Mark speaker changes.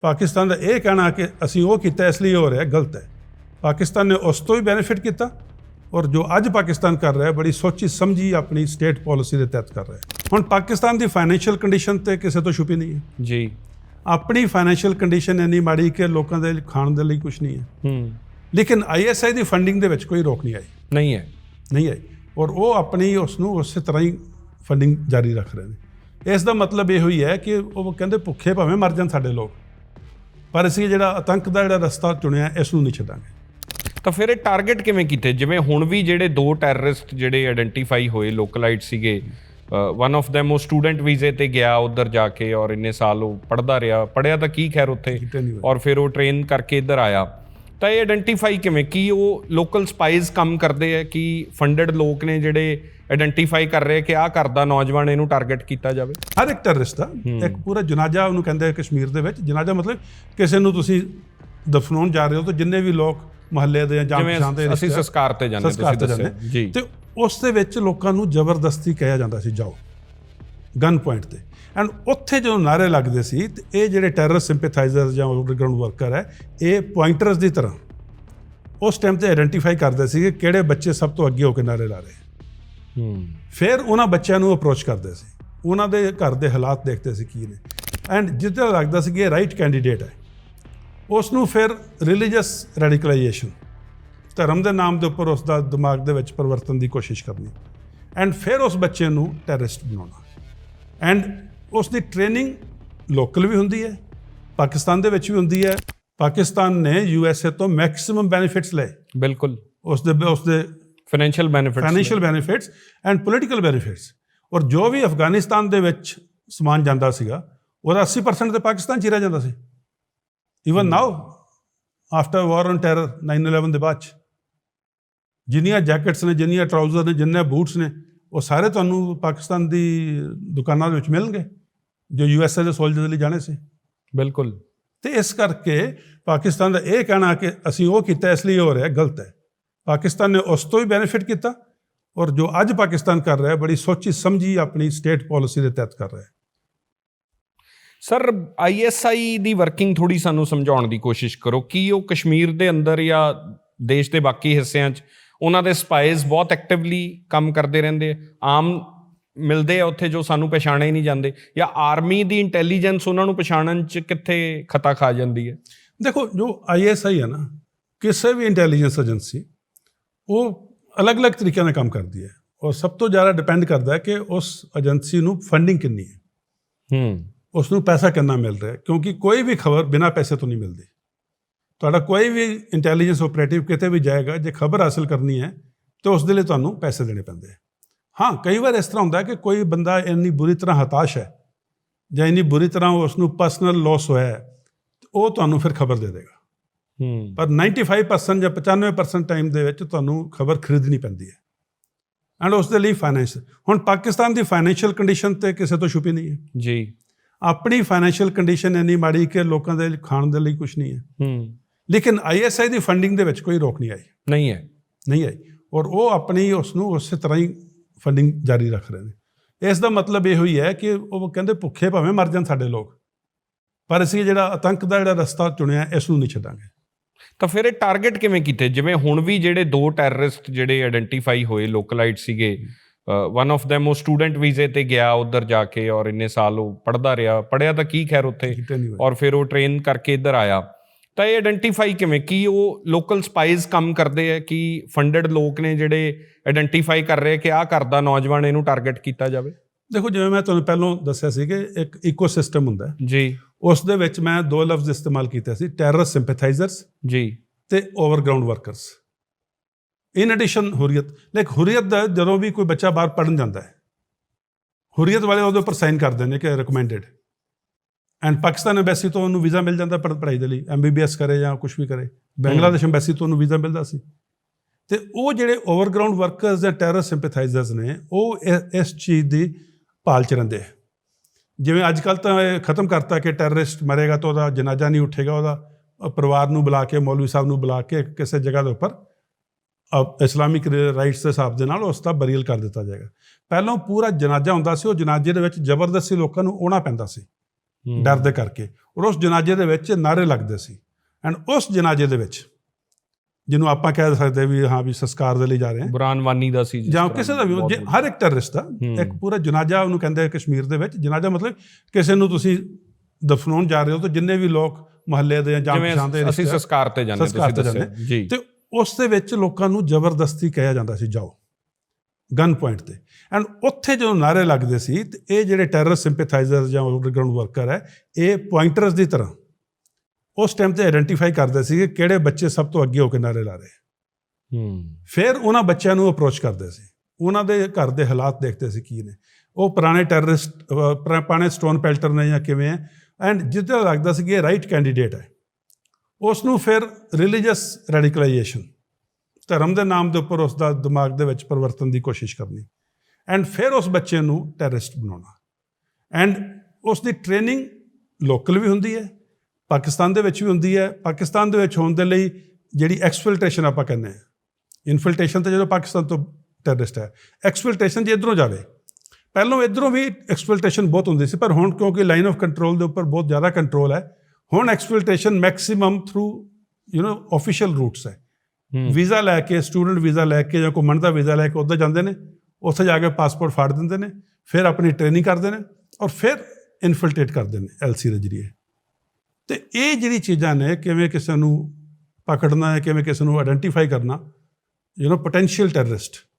Speaker 1: ਪਾਕਿਸਤਾਨ ਦਾ ਇਹ ਕਹਿਣਾ ਕਿ ਅਸੀਂ ਉਹ ਕੀਤਾ ਇਸ ਲਈ ਹੋ ਰਿਹਾ ਗਲਤ ਹੈ। ਪਾਕਿਸਤਾਨ ਨੇ ਉਸ ਤੋਂ ਵੀ ਬੈਨੀਫਿਟ ਕੀਤਾ ਔਰ ਜੋ ਅੱਜ ਪਾਕਿਸਤਾਨ ਕਰ ਰਿਹਾ ਹੈ ਬੜੀ ਸੋਚੀ ਸਮਝੀ ਆਪਣੀ ਸਟੇਟ ਪਾਲਿਸੀ ਦੇ ਤਹਿਤ ਕਰ ਰਿਹਾ। ਹੈ ਹੁਣ ਪਾਕਿਸਤਾਨ ਦੀ ਫਾਈਨੈਂਸ਼ੀਅਲ ਕੰਡੀਸ਼ਨ ਤੇ ਕਿਸੇ ਤੋਂ ਛੁਪੀ ਨਹੀਂ ਹੈ।
Speaker 2: ਜੀ।
Speaker 1: ਆਪਣੀ ਫਾਈਨੈਂਸ਼ੀਅਲ ਕੰਡੀਸ਼ਨ ਇੰਨੀ ਮਾੜੀ ਕਿ ਲੋਕਾਂ ਦੇ ਖਾਣ ਦੇ ਲਈ ਕੁਝ ਨਹੀਂ ਹੈ।
Speaker 2: ਹੂੰ।
Speaker 1: ਲੇਕਿਨ ਆਈਐਸਆਈ ਦੀ ਫੰਡਿੰਗ ਦੇ ਵਿੱਚ ਕੋਈ ਰੋਕ ਨਹੀਂ ਆਈ।
Speaker 2: ਨਹੀਂ ਹੈ
Speaker 1: ਨਹੀਂ ਆਈ। ਔਰ ਉਹ ਆਪਣੀ ਉਸ ਨੂੰ ਉਸੇ ਤਰ੍ਹਾਂ ਹੀ ਫੰਡਿੰਗ ਜਾਰੀ ਰੱਖ ਰਹੇ ਨੇ। ਇਸ ਦਾ ਮਤਲਬ ਇਹ ਹੋਈ ਹੈ ਕਿ ਉਹ ਕਹਿੰਦੇ ਭੁੱਖੇ ਭਾਵੇਂ ਮਰ ਜਾਣ ਸਾਡੇ ਲੋਕ। ਪਰ ਅਸੀਂ ਜਿਹੜਾ ਆਤੰਕ ਦਾ ਜਿਹੜਾ ਰਸਤਾ ਚੁਣਿਆ ਇਸ ਨੂੰ ਨਹੀਂ ਛੱਡਾਂਗੇ।
Speaker 2: ਤਾਂ ਫਿਰ ਇਹ ਟਾਰਗੇਟ ਕਿਵੇਂ ਕੀਤੇ? ਜਿਵੇਂ ਹੁਣ ਵੀ ਜਿਹੜੇ ਦੋ ਟੈਰਰਿਸਟ ਜਿਹੜੇ ਆਇਡੈਂਟੀਫਾਈ ਹੋਏ ਲੋਕਲਾਈਟ ਸੀਗੇ ਵਨ ਆਫ them ਉਹ ਸਟੂਡੈਂਟ ਵੀਜ਼ੇ ਤੇ ਗਿਆ ਉਧਰ ਜਾ ਕੇ ਔਰ ਇੰਨੇ ਸਾਲ ਉਹ ਪੜਦਾ ਰਿਹਾ। ਪੜਿਆ ਤਾਂ ਕੀ ਖੈਰ ਉੱਥੇ। ਔਰ ਫਿਰ ਉਹ ਟ੍ਰੇਨ ਕਰਕੇ ਇੱਧਰ ਆਇਆ। ਤਾਂ ਇਹ ਆਇਡੈਂਟੀਫਾਈ ਕਿਵੇਂ? ਕੀ ਉਹ ਲੋਕਲ ਸਪਾਈਜ਼ ਕੰਮ ਕਰਦੇ ਆ? ਕਿ ਫੰਡਡ ਲੋਕ ਨੇ ਜਿਹੜੇ ਆਇਡੈਂਟੀਫਾਈ ਕਰ ਰਹੇ ਕਿ ਆਹ ਕਰਦਾ ਨੌਜਵਾਨ ਇਹਨੂੰ ਟਾਰਗੇਟ ਕੀਤਾ ਜਾਵੇ।
Speaker 1: ਹਰ ਇੱਕ ਟੈਰਰਿਸਟ ਦਾ ਇੱਕ ਪੂਰਾ ਜਨਾਜ਼ਾ ਉਹਨੂੰ ਕਹਿੰਦੇ ਆ ਕਸ਼ਮੀਰ ਦੇ ਵਿੱਚ। ਜਨਾਜ਼ਾ ਮਤਲਬ ਕਿਸੇ ਨੂੰ ਤੁਸੀਂ ਦਫਨਾਉਣ ਜਾ ਰਹੇ ਹੋ ਤਾਂ ਜਿੰਨੇ ਵੀ ਲੋਕ ਮਹੱਲੇ ਦੇ ਜਾਂ ਪਛਾਣ ਦੇ
Speaker 2: ਅਸੀਂ ਸੰਸਕਾਰ ਤੇ ਜਾਂਦੇ ਤੁਸੀਂ ਜੀ।
Speaker 1: ਤੇ ਉਸ ਦੇ ਵਿੱਚ ਲੋਕਾਂ ਨੂੰ ਜ਼ਬਰਦਸਤੀ ਕਿਹਾ ਜਾਂਦਾ ਸੀ ਜਾਓ। ਗਨ ਪੁਆਇੰਟ ਤੇ। ਐਂਡ ਉੱਥੇ ਜਦੋਂ ਨਾਰੇ ਲੱਗਦੇ ਸੀ ਤੇ ਇਹ ਜਿਹੜੇ ਟੈਰਰਿਸਟ ਸਿੰਪੈਥਾਈਜ਼ਰ ਜਾਂ ਅੰਡਰਗਰਾਉਂਡ ਵਰਕਰ ਹੈ ਇਹ ਪੁਆਇੰਟਰਸ ਦੀ ਤਰ੍ਹਾਂ ਉਸ ਟਾਈਮ ਤੇ ਆਇਡੈਂਟੀਫਾਈ ਕਰਦੇ ਸੀ ਕਿ ਕਿਹੜੇ ਬੱਚੇ ਸਭ ਤੋਂ ਅੱਗੇ ਹੋ ਕੇ ਨਾਰੇ ਲਾ ਰਹੇ। ਫਿਰ ਉਹਨਾਂ ਬੱਚਿਆਂ ਨੂੰ ਅਪਰੋਚ ਕਰਦੇ ਸੀ। ਉਹਨਾਂ ਦੇ ਘਰ ਦੇ ਹਾਲਾਤ ਦੇਖਦੇ ਸੀ ਕੀ ਨੇ। ਐਂਡ ਜਿੱਦਾਂ ਲੱਗਦਾ ਸੀ ਕਿ ਇਹ ਰਾਈਟ ਕੈਂਡੀਡੇਟ ਹੈ। ਉਸ ਨੂੰ ਫਿਰ ਰਿਲੀਜੀਅਸ ਰੈਡੀਕਲਾਈਜੇਸ਼ਨ ਧਰਮ ਦੇ ਨਾਮ ਦੇ ਉੱਪਰ ਉਸ ਦਾ ਦਿਮਾਗ ਦੇ ਵਿੱਚ ਪਰਿਵਰਤਨ ਦੀ ਕੋਸ਼ਿਸ਼ ਕਰਨੀ। ਐਂਡ ਫਿਰ ਉਸ ਬੱਚੇ ਨੂੰ ਟੈਰਰਿਸਟ ਬਣਾਉਣਾ। ਐਂਡ ਉਸ ਦੀ ਟ੍ਰੇਨਿੰਗ ਲੋਕਲ ਵੀ ਹੁੰਦੀ ਹੈ ਪਾਕਿਸਤਾਨ ਦੇ ਵਿੱਚ ਵੀ ਹੁੰਦੀ ਹੈ। ਪਾਕਿਸਤਾਨ ਨੇ ਯੂਐਸਏ ਤੋਂ ਮੈਕਸਿਮਮ ਬੈਨੀਫਿਟਸ ਲਏ।
Speaker 2: ਬਿਲਕੁਲ।
Speaker 1: ਉਸ ਦੇ ਉਸ ਦੇ
Speaker 2: financial benefits
Speaker 1: financial benefits and political benefits ਔਰ ਜੋ ਵੀ ਅਫਗਾਨਿਸਤਾਨ ਦੇ ਵਿੱਚ ਸਮਾਨ ਜਾਂਦਾ ਸੀਗਾ ਉਹਦਾ 80% ਤੇ ਪਾਕਿਸਤਾਨ ਚ ਹੀ ਰਹਿ ਜਾਂਦਾ ਸੀ even now after war on terror 9/11 ਦੇ ਬਾਅਦ ਜਿੰਨੀਆਂ ਜੈਕਟਸ ਨੇ ਜਿੰਨੀਆਂ ਟਰਾਊਜ਼ਰ ਨੇ ਜਿੰਨੇ ਬੂਟਸ ਨੇ ਉਹ ਸਾਰੇ ਤੁਹਾਨੂੰ ਪਾਕਿਸਤਾਨ ਦੀ ਦੁਕਾਨਾਂ ਦੇ ਵਿੱਚ ਮਿਲਣਗੇ ਜੋ ਯੂਐਸਏ ਦੇ ਸੋਲਜਰ ਲਈ ਜਾਣੇ ਸੀ।
Speaker 2: ਬਿਲਕੁਲ।
Speaker 1: ਤੇ ਇਸ ਕਰਕੇ ਪਾਕਿਸਤਾਨ ਦਾ ਇਹ ਕਹਿਣਾ ਕਿ ਅਸੀਂ ਉਹ ਕੀਤਾ ਇਸ ਲਈ ਹੋ ਰਿਹਾ ਗਲਤ ਹੈ। ਪਾਕਿਸਤਾਨ ਨੇ ਉਸ ਤੋਂ ਵੀ ਬੈਨੀਫਿਟ ਕੀਤਾ ਔਰ ਜੋ ਅੱਜ ਪਾਕਿਸਤਾਨ ਕਰ ਰਿਹਾ ਹੈ ਬੜੀ ਸੋਚੀ ਸਮਝੀ ਆਪਣੀ ਸਟੇਟ ਪਾਲਿਸੀ ਦੇ ਤਹਿਤ ਕਰ ਰਿਹਾ ਹੈ।
Speaker 2: ਸਰ ਆਈਐਸਆਈ ਦੀ ਵਰਕਿੰਗ ਥੋੜੀ ਸਾਨੂੰ ਸਮਝਾਉਣ ਦੀ ਕੋਸ਼ਿਸ਼ ਕਰੋ ਕੀ ਉਹ ਕਸ਼ਮੀਰ ਦੇ ਅੰਦਰ ਜਾਂ ਦੇਸ਼ ਦੇ ਬਾਕੀ ਹਿੱਸਿਆਂ 'ਚ ਉਹਨਾਂ ਦੇ ਸਪਾਈਜ਼ ਬਹੁਤ ਐਕਟਿਵਲੀ ਕੰਮ ਕਰਦੇ ਰਹਿੰਦੇ ਆਮ ਮਿਲਦੇ ਆ ਉੱਥੇ ਜੋ ਸਾਨੂੰ ਪਛਾਣੇ ਹੀ ਨਹੀਂ ਜਾਂਦੇ ਜਾਂ ਆਰਮੀ ਦੀ ਇੰਟੈਲੀਜੈਂਸ ਉਹਨਾਂ ਨੂੰ ਪਛਾਣਨ 'ਚ ਕਿੱਥੇ ਖਤਾ ਖਾ ਜਾਂਦੀ ਹੈ?
Speaker 1: ਦੇਖੋ ਜੋ ਆਈਐਸਆਈ ਹੈ ਨਾ ਕਿਸੇ ਵੀ ਇੰਟੈਲੀਜੈਂਸ ਏਜੰਸੀ ਉਹ ਅਲੱਗ-ਅਲੱਗ ਤਰੀਕਿਆਂ ਨਾਲ ਕੰਮ ਕਰਦੀ ਹੈ ਔਰ ਸਭ ਤੋਂ ਜ਼ਿਆਦਾ ਡਿਪੈਂਡ ਕਰਦਾ ਹੈ ਕਿ ਉਸ ਏਜੰਸੀ ਨੂੰ ਫੰਡਿੰਗ ਕਿੰਨੀ ਹੈ।
Speaker 2: ਹੂੰ।
Speaker 1: ਉਸ ਨੂੰ ਪੈਸਾ ਕਿੰਨਾ ਮਿਲ ਰਿਹਾ ਹੈ ਕਿਉਂਕਿ ਕੋਈ ਵੀ ਖਬਰ ਬਿਨਾਂ ਪੈਸੇ ਤੋਂ ਨਹੀਂ ਮਿਲਦੀ। ਤੁਹਾਡਾ ਕੋਈ ਵੀ ਇੰਟੈਲੀਜੈਂਸ ਆਪਰੇਟਿਵ ਕਿਤੇ ਵੀ ਜਾਏਗਾ ਜੇ ਖਬਰ ਹਾਸਲ ਕਰਨੀ ਹੈ ਤਾਂ ਉਸ ਦੇ ਲਈ ਤੁਹਾਨੂੰ ਪੈਸੇ ਦੇਣੇ ਪੈਂਦੇ ਹੈ। ਹਾਂ ਕਈ ਵਾਰ ਇਸ ਤਰ੍ਹਾਂ ਹੁੰਦਾ ਹੈ ਕਿ ਕੋਈ ਬੰਦਾ ਇੰਨੀ ਬੁਰੀ ਤਰ੍ਹਾਂ ਹਤਾਸ਼ ਹੈ ਜਾਂ ਇੰਨੀ ਬੁਰੀ ਤਰ੍ਹਾਂ ਉਸ ਨੂੰ ਪਰਸਨਲ ਲਾਸ ਹੋਇਆ ਹੈ ਉਹ ਤੁਹਾਨੂੰ ਫਿਰ ਖਬਰ ਦੇ ਦੇਗਾ। ਪਰ 95% ਜਾਂ 95% ਟਾਈਮ ਦੇ ਵਿੱਚ ਤੁਹਾਨੂੰ ਖਬਰ ਖਰੀਦਣੀ ਪੈਂਦੀ ਹੈ। ਐਂਡ ਉਸ ਦੇ ਲਈ ਫਾਈਨੈਂਸ ਹੁਣ ਪਾਕਿਸਤਾਨ ਦੀ ਫਾਈਨੈਂਸ਼ੀਅਲ ਕੰਡੀਸ਼ਨ ਤੇ ਕਿਸੇ ਤੋਂ ਛੁਪੀ ਨਹੀਂ ਹੈ।
Speaker 2: ਜੀ।
Speaker 1: ਆਪਣੀ ਫਾਈਨੈਂਸ਼ੀਅਲ ਕੰਡੀਸ਼ਨ ਇੰਨੀ ਮਾੜੀ ਕਿ ਲੋਕਾਂ ਦੇ ਖਾਣ ਦੇ ਲਈ ਕੁਝ ਨਹੀਂ ਹੈ।
Speaker 2: ਹੂੰ।
Speaker 1: ਲੇਕਿਨ ਆਈਐਸਆਈ ਦੀ ਫੰਡਿੰਗ ਦੇ ਵਿੱਚ ਕੋਈ ਰੋਕ ਨਹੀਂ ਆਈ।
Speaker 2: ਨਹੀਂ ਹੈ।
Speaker 1: ਨਹੀਂ ਆਈ। ਔਰ ਉਹ ਆਪਣੀ ਉਸ ਨੂੰ ਉਸੇ ਤਰ੍ਹਾਂ ਹੀ ਫੰਡਿੰਗ ਜਾਰੀ ਰੱਖ ਰਹੇ ਨੇ। ਇਸ ਦਾ ਮਤਲਬ ਇਹ ਹੋਈ ਹੈ ਕਿ ਉਹ ਕਹਿੰਦੇ ਭੁੱਖੇ ਭਾਵੇਂ ਮਰ ਜਾਣ ਸਾਡੇ ਲੋਕ। ਪਰ ਅਸੀਂ ਜਿਹੜਾ ਆਤੰਕ ਦਾ ਜਿਹੜਾ ਰਸਤਾ ਚੁਣਿਆ ਇਸ ਨੂੰ ਨਹੀਂ ਛੱਡਾਂਗੇ।
Speaker 2: ਤਾਂ ਫਿਰ ਇਹ ਟਾਰਗੇਟ ਕਿਵੇਂ ਕੀਤੇ? ਜਿਵੇਂ ਹੁਣ ਵੀ ਜਿਹੜੇ ਦੋ ਟੈਰਰਿਸਟ ਜਿਹੜੇ ਆਇਡੈਂਟੀਫਾਈ ਹੋਏ ਲੋਕਲਾਈਟ ਸੀਗੇ ਵਨ ਆਫ them ਉਹ ਸਟੂਡੈਂਟ ਵੀਜ਼ੇ ਤੇ ਗਿਆ ਉਧਰ ਜਾ ਕੇ ਔਰ ਇੰਨੇ ਸਾਲ ਉਹ ਪੜਦਾ ਰਿਹਾ। ਪੜਿਆ ਤਾਂ ਕੀ ਖੈਰ ਉੱਥੇ। ਔਰ ਫਿਰ ਉਹ ਟ੍ਰੇਨ ਕਰਕੇ ਇੱਧਰ ਆਇਆ। ਤਾਂ ਇਹ ਆਇਡੈਂਟੀਫਾਈ ਕਿਵੇਂ? ਕੀ ਉਹ ਲੋਕਲ ਸਪਾਈਜ਼ ਕੰਮ ਕਰਦੇ ਆ? ਕਿ ਫੰਡਡ ਲੋਕ ਨੇ ਜਿਹੜੇ ਆਇਡੈਂਟੀਫਾਈ ਕਰ ਰਹੇ ਕਿ ਆਹ ਕਰਦਾ ਨੌਜਵਾਨ ਇਹਨੂੰ ਟਾਰਗੇਟ ਕੀਤਾ ਜਾਵੇ?
Speaker 1: ਦੇਖੋ ਜਿਵੇਂ ਮੈਂ ਤੁਹਾਨੂੰ ਪਹਿਲਾਂ ਦੱਸਿਆ ਸੀ ਕਿ ਇੱਕ ਇਕੋਸਿਸਟਮ ਹੁੰਦਾ
Speaker 2: ਜੀ।
Speaker 1: ਉਸ ਦੇ ਵਿੱਚ ਮੈਂ ਦੋ ਲਫ਼ਜ਼ ਇਸਤੇਮਾਲ ਕੀਤੇ ਸੀ ਟੈਰਰਿਸਟ ਸਿੰਪੈਥਾਈਜ਼ਰਸ
Speaker 2: ਜੀ।
Speaker 1: ਤੇ overground workers in addition Hurriyat. Like Hurriyat ਦਾ ਜਦੋਂ ਵੀ ਕੋਈ ਬੱਚਾ ਬਾਹਰ ਪੜਨ ਜਾਂਦਾ ਹੈ ਹੁਰੀਅਤ ਵਾਲੇ ਉਹਦੇ ਉੱਪਰ ਸਾਈਨ ਕਰਦੇ ਨੇ ਕਿ ਰეკਮੈਂਡਡ ਐਂਡ ਪਾਕਿਸਤਾਨ ਐਮਬੈਸੀ ਤੋਂ ਉਹਨੂੰ ਵੀਜ਼ਾ ਮਿਲ ਜਾਂਦਾ ਪੜ੍ਹ- ਪੜ੍ਹਾਈ ਦੇ ਲਈ। ਐਮਬੀਬੀਐਸ ਕਰੇ ਜਾਂ ਕੁਝ ਵੀ ਕਰੇ। ਬੰਗਲਾਦੇਸ਼ ਐਮਬੈਸੀ ਤੋਂ ਉਹਨੂੰ ਵੀਜ਼ਾ ਮਿਲਦਾ ਸੀ। ਤੇ ਉਹ ਜਿਹੜੇ ਓਵਰਗਰਾਉਂਡ ਵਰਕਰਸ ਜਾਂ ਟੈਰਰਿਸਟ ਸਿੰਪੈਥਾਈਜ਼ਰਸ ਨੇ ਉਹ ਇਸ ਚੀਜ਼ ਦੀ ਭਾਲ ਚ ਰਹਿੰਦੇ ਆ। ਜਿਵੇਂ ਅੱਜ ਕੱਲ ਤਾਂ ਇਹ ਖਤਮ ਕਰਤਾ ਕਿ ਟੈਰਰਿਸਟ ਮਰੇਗਾ ਤਾਂ ਉਹਦਾ ਜਨਾਜ਼ਾ ਨਹੀਂ ਉੱਠੇਗਾ ਉਹਦਾ ਪਰਿਵਾਰ ਨੂੰ ਬੁਲਾ ਕੇ ਮੌਲਵੀ ਸਾਹਿਬ ਨੂੰ ਬੁਲਾ ਕੇ ਕਿਸੇ ਜਗ੍ਹਾ ਦੇ ਉੱਪਰ ਇਸਲਾਮਿਕ ਰਾਈਟਸ ਦੇ ਹਿਸਾਬ ਦੇ ਨਾਲ ਉਸ ਦਾ ਬਰੀਅਲ ਕਰ ਦਿੱਤਾ ਜਾਏਗਾ। ਪਹਿਲਾਂ ਪੂਰਾ ਜਨਾਜ਼ਾ ਹੁੰਦਾ ਸੀ ਉਹ ਜਨਾਜ਼ੇ ਦੇ ਵਿੱਚ ਜ਼ਬਰਦਸਤੀ ਲੋਕਾਂ ਨੂੰ ਆਉਣਾ ਪੈਂਦਾ ਸੀ। ਡਰ ਦੇ ਕਰਕੇ। ਔਰ ਉਸ ਜਨਾਜ਼ੇ ਦੇ ਵਿੱਚ ਨਾਰੇ ਲੱਗਦੇ ਸੀ। ਐਂਡ ਉਸ ਜਨਾਜ਼ੇ ਦੇ ਵਿੱਚ ਜਿਹਨੂੰ ਆਪਾਂ ਕਹਿ ਸਕਦੇ ਵੀ ਹਾਂ ਵੀ ਸੰਸਕਾਰ ਦੇ ਲਈ ਜਾ ਰਹੇ ਹਾਂ।
Speaker 2: ਬੁਰਾਨ ਵਾਨੀ ਦਾ ਸੀ
Speaker 1: ਜਾਂ ਕਿਸੇ ਦਾ ਵੀ ਹਰ ਇੱਕ ਟੈਰਰਿਸਟ ਦਾ। ਇੱਕ ਪੂਰਾ ਜਨਾਜ਼ਾ ਉਹਨੂੰ ਕਹਿੰਦੇ ਆ ਕਸ਼ਮੀਰ ਦੇ ਵਿੱਚ। ਜਨਾਜ਼ਾ ਮਤਲਬ ਕਿਸੇ ਨੂੰ ਤੁਸੀਂ ਦਫਨਾਉਣ ਜਾ ਰਹੇ ਹੋ ਤਾਂ ਜਿੰਨੇ ਵੀ ਲੋਕ ਮਹੱਲੇ ਦੇ ਜਾਂ ਪਛਾਣ ਦੇ
Speaker 2: ਅਸੀਂ ਸੰਸਕਾਰ ਤੇ ਜਾਂਦੇ ਤੁਸੀਂ
Speaker 1: ਤੇ
Speaker 2: ਦੱਸਿਆ
Speaker 1: ਜਾਂਦੇ।
Speaker 2: ਜੀ।
Speaker 1: ਤੇ ਉਸ ਦੇ ਵਿੱਚ ਲੋਕਾਂ ਨੂੰ ਜ਼ਬਰਦਸਤੀ ਕਿਹਾ ਜਾਂਦਾ ਸੀ ਜਾਓ। ਗਨ ਪੁਆਇੰਟ ਤੇ। ਐਂਡ ਉੱਥੇ ਜਦੋਂ ਨਾਰੇ ਲੱਗਦੇ ਸੀ ਤੇ ਇਹ ਜਿਹੜੇ ਟੈਰਰ ਸਿੰਪੈਥਾਈਜ਼ਰ ਜਾਂ ਅੰਡਰਗਰਾਉਂਡ ਵਰਕਰ ਹੈ ਇਹ ਪੁਆਇੰਟਰਸ ਦੀ ਤਰ੍ਹਾਂ ਉਸ ਟਾਈਮ ਤੇ ਆਇਡੈਂਟੀਫਾਈ ਕਰਦੇ ਸੀ ਕਿ ਕਿਹੜੇ ਬੱਚੇ ਸਭ ਤੋਂ ਅੱਗੇ ਹੋ ਕੇ ਨਾਰੇ ਲਾ ਰਹੇ।
Speaker 2: ਹੂੰ।
Speaker 1: ਫਿਰ ਉਹਨਾਂ ਬੱਚਿਆਂ ਨੂੰ ਅਪਰੋਚ ਕਰਦੇ ਸੀ। ਉਹਨਾਂ ਦੇ ਘਰ ਦੇ ਹਾਲਾਤ ਦੇਖਦੇ ਸੀ ਕੀ ਨੇ। ਉਹ ਪੁਰਾਣੇ ਟੈਰਰਿਸਟ ਪੁਰਾਣੇ ਸਟੋਨ ਪੈਲਟਰ ਨੇ ਜਾਂ ਕਿਵੇਂ ਹੈ। ਐਂਡ ਜਿੱਦਾਂ ਲੱਗਦਾ ਸੀ ਕਿ ਇਹ ਰਾਈਟ ਕੈਂਡੀਡੇਟ ਹੈ। ਉਸ ਨੂੰ ਫਿਰ ਰਿਲੀਜੀਅਸ ਰੈਡੀਕਲਾਈਜੇਸ਼ਨ ਧਰਮ ਦੇ ਨਾਮ ਦੇ ਉੱਪਰ ਉਸ ਦਾ ਦਿਮਾਗ ਦੇ ਵਿੱਚ ਪਰਿਵਰਤਨ ਦੀ ਕੋਸ਼ਿਸ਼ ਕਰਨੀ। ਐਂਡ ਫਿਰ ਉਸ ਬੱਚੇ ਨੂੰ ਟੈਰਰਿਸਟ ਬਣਾਉਣਾ। ਐਂਡ ਉਸ ਦੀ ਟ੍ਰੇਨਿੰਗ ਲੋਕਲ ਵੀ ਹੁੰਦੀ ਹੈ। ਪਾਕਿਸਤਾਨ ਦੇ ਵਿੱਚ ਵੀ ਹੁੰਦੀ ਹੈ। ਪਾਕਿਸਤਾਨ ਦੇ ਵਿੱਚ ਹੋਣ ਦੇ ਲਈ ਜਿਹੜੀ ਐਕਸਫਿਲਟ੍ਰੇਸ਼ਨ ਆਪਾਂ ਕਹਿੰਦੇ ਹਾਂ। ਇਨਫਿਲਟ੍ਰੇਸ਼ਨ ਤਾਂ ਜਦੋਂ ਪਾਕਿਸਤਾਨ ਤੋਂ ਟੈਰਰਿਸਟ ਹੈ। ਐਕਸਫਿਲਟ੍ਰੇਸ਼ਨ ਜੇ ਇਧਰੋਂ ਜਾਵੇ ਪਹਿਲਾਂ ਇਧਰੋਂ ਵੀ ਐਕਸਫਿਲਟ੍ਰੇਸ਼ਨ ਬਹੁਤ ਹੁੰਦੀ ਸੀ ਪਰ ਹੁਣ ਕਿਉਂਕਿ ਲਾਈਨ ਆਫ ਕੰਟਰੋਲ ਦੇ ਉੱਪਰ ਬਹੁਤ ਜ਼ਿਆਦਾ ਕੰਟਰੋਲ ਹੈ ਹੁਣ exfiltration maximum through you know official routes ਹੈ।
Speaker 2: ਹੂੰ।
Speaker 1: ਵੀਜ਼ਾ ਲੈ ਕੇ ਸਟੂਡੈਂਟ ਵੀਜ਼ਾ ਲੈ ਕੇ ਜਾਂ ਘੁੰਮਣ ਦਾ ਵੀਜ਼ਾ ਲੈ ਕੇ ਉੱਧਰ ਜਾਂਦੇ ਨੇ ਉੱਥੇ ਜਾ ਕੇ ਪਾਸਪੋਰਟ ਫਾੜ ਦਿੰਦੇ ਨੇ ਫਿਰ ਆਪਣੀ ਟ੍ਰੇਨਿੰਗ ਕਰਦੇ ਨੇ ਔਰ ਫਿਰ ਇਨਫਿਲਟ੍ਰੇਟ ਕਰਦੇ ਨੇ ਐਲਸੀ ਦੇ ਜਰੀਏ। ਤੇ ਇਹ ਜਿਹੜੀ ਚੀਜ਼ਾਂ ਨੇ, ਕਿਵੇਂ ਕਿਸੇ ਨੂੰ ਪਕੜਨਾ ਹੈ, ਕਿਵੇਂ ਕਿਸੇ ਨੂੰ ਆਇਡੈਂਟੀਫਾਈ ਕਰਨਾ ਯੂ نو ਪੋਟੈਂਸ਼ੀਅਲ ਟੈਰਰਿਸਟ